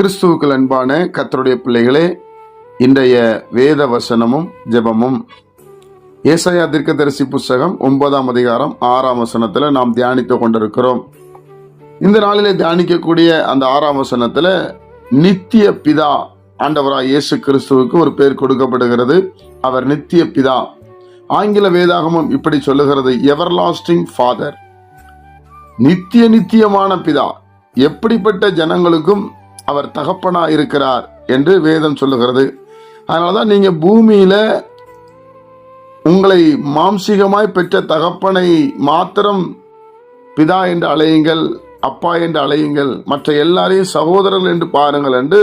கிறிஸ்துவுக்கள் அன்பான கத்தருடைய பிள்ளைகளே இன்றைய வேத வசனமும் ஜெபமும். ஏசாயா தீர்க்கதரிசி புஸ்தகம் ஒன்பதாம் அதிகாரம் ஆறாம் வசனத்தில் நாம் தியானித்து கொண்டிருக்கிறோம். இந்த நாளிலே தியானிக்கக்கூடிய அந்த ஆறாம் வசனத்தில் நித்திய பிதா ஆண்டவராக இயேசு கிறிஸ்துவுக்கு ஒரு பேர் கொடுக்கப்படுகிறது. அவர் நித்திய பிதா. ஆங்கில வேதாகமம் இப்படி சொல்லுகிறது எவர்லாஸ்டிங் ஃபாதர் நித்திய நித்தியமான பிதா. எப்படிப்பட்ட ஜனங்களுக்கும் அவர் தகப்பனா இருக்கிறார் என்று வேதம் சொல்லுகிறது. அதனாலதான் நீங்க பூமியில உங்களை மாம்சீகமாய் பெற்ற தகப்பனை மாத்திரம் பிதா என்று அழையுங்கள் அப்பா என்று அழையுங்கள் மற்ற எல்லாரையும் சகோதரர்கள் என்று பாருங்கள் என்று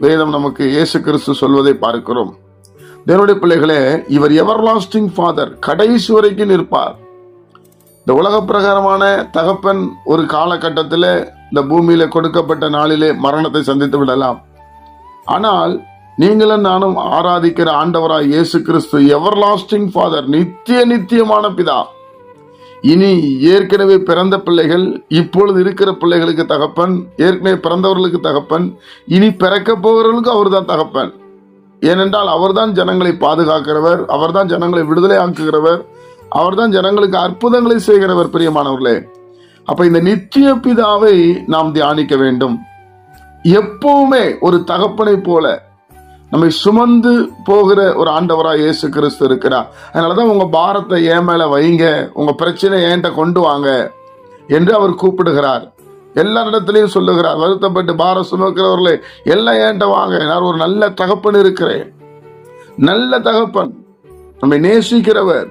வேதம் நமக்கு இயேசு கிறிஸ்து சொல்வதை பார்க்கிறோம். தேவனுடைய பிள்ளைகளே இவர் எவர்லாஸ்டிங் ஃபாதர் கடைசி வரைக்கும் நிற்பார். இந்த உலக பிரகாரமான தகப்பன் ஒரு காலகட்டத்தில் இந்த பூமியில கொடுக்கப்பட்ட நாளிலே மரணத்தை சந்தித்து விடலாம். ஆனால் நீங்களும் நானும் ஆராதிக்கிற ஆண்டவராய் இயேசு கிறிஸ்து எவர் லாஸ்டிங் ஃபாதர் நித்திய நித்தியமான பிதா. இனி ஏற்கனவே பிறந்த பிள்ளைகள் இப்பொழுது இருக்கிற பிள்ளைகளுக்கு தகப்பன் ஏற்கனவே பிறந்தவர்களுக்கு தகப்பன் இனி பிறக்க போகிறவர்களுக்கு அவர்தான் தகப்பன். ஏனென்றால் அவர்தான் ஜனங்களை பாதுகாக்கிறவர் அவர்தான் ஜனங்களை விடுதலை ஆக்குகிறவர் அவர்தான் ஜனங்களுக்கு அற்புதங்களை செய்கிறவர் பிரியமானவர்களே. அப்ப இந்த நித்திய பிதாவை நாம் தியானிக்க வேண்டும். எப்பவுமே ஒரு தகப்பனை போல நம்மை சுமந்து போகிற ஒரு ஆண்டவராக இயேசு கிறிஸ்து இருக்கிறார். அதனாலதான் உங்க பாரத்தை ஏன் மேல வைங்க உங்க பிரச்சனை ஏன்ட்ட கொண்டு வாங்க என்று அவர் கூப்பிடுகிறார். எல்லா இடத்துலையும் சொல்லுகிறார் வருத்தப்பட்டு பாரம் சுமக்கிறவர்களே எல்லாம் ஏன்ட்ட வாங்க நான் ஒரு நல்ல தகப்பன் இருக்கிறேன். நல்ல தகப்பன் நம்மை நேசிக்கிறவர்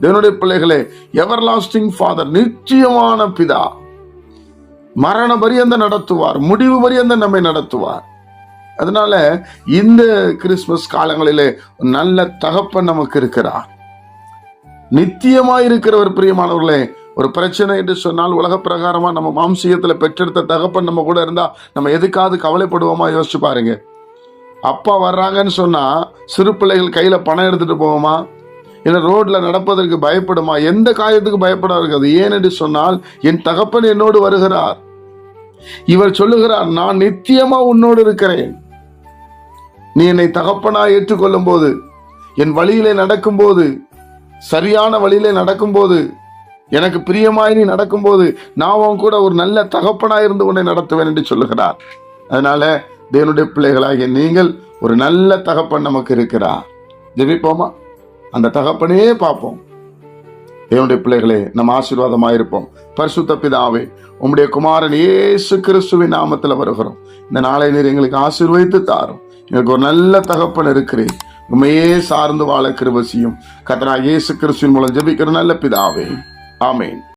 தேவனுடைய பிள்ளைகளே எவர் லாஸ்டிங் ஃபாதர் நிச்சயமான பிதா. மரண பரியந்த நடத்துவார் முடிவு பரியந்த நம்மை நடத்துவார். அதனால இந்த கிறிஸ்துமஸ் காலங்களிலே நல்ல தகப்பன் நமக்கு இருக்கிறார். இருக்கிற இருக்கிறவர் பிரியமானவர்களே ஒரு பிரச்சனை என்று சொன்னால் உலக பிரகாரமா நம்ம மாம்சீகத்துல பெற்றெடுத்த தகப்பன் நம்ம கூட இருந்தா நம்ம எதுக்காவது கவலைப்படுவோமா யோசிச்சு பாருங்க. அப்பா வர்றாங்கன்னு சொன்னா சிறு பிள்ளைகள் கையில பணம் எடுத்துட்டு போவோமா? இல்ல ரோட்ல நடப்பதற்கு பயப்படுமா? எந்த காயத்துக்கு பயப்பட இருக்காது ஏன் என்று சொன்னால் என் தகப்பன் என்னோடு வருகிறார். இவர் சொல்லுகிறார் நான் நித்தியமா உன்னோடு இருக்கிறேன். நீ என்னை தகப்பனா ஏற்றுக்கொள்ளும் போது என் வழியிலே நடக்கும்போது சரியான வழியிலே நடக்கும்போது எனக்கு பிரியமாய் நீ நடக்கும்போது நான் உன் கூட ஒரு நல்ல தகப்பனா இருந்து உன்னை நடத்துவேன் என்று சொல்லுகிறார். அதனால தேவனுடைய பிள்ளைகளாகிய நீங்கள் ஒரு நல்ல தகப்பன் நமக்கு இருக்கிறார். ஜெபிப்போமா? அந்த தகப்பனே பார்ப்போம். தேவனுடைய பிள்ளைகளே நம்ம ஆசீர்வாதமாக இருப்போம் பரிசுத்த பிதாவே உம்முடைய குமாரன் இயேசு கிறிஸ்துவின் நாமத்தில் வருகிறோம். இந்த நாளை நீர் எங்களுக்கு ஆசீர்வதித்து தாரும். எங்களுக்கு ஒரு நல்ல தகப்பன் இருக்கிறேன் உண்மையே சார்ந்து வாழ கிருபசியும் கத்தனா இயேசு கிறிஸ்துவின் மூலம் ஜெபிக்கிற நல்ல பிதாவே. ஆமேன்.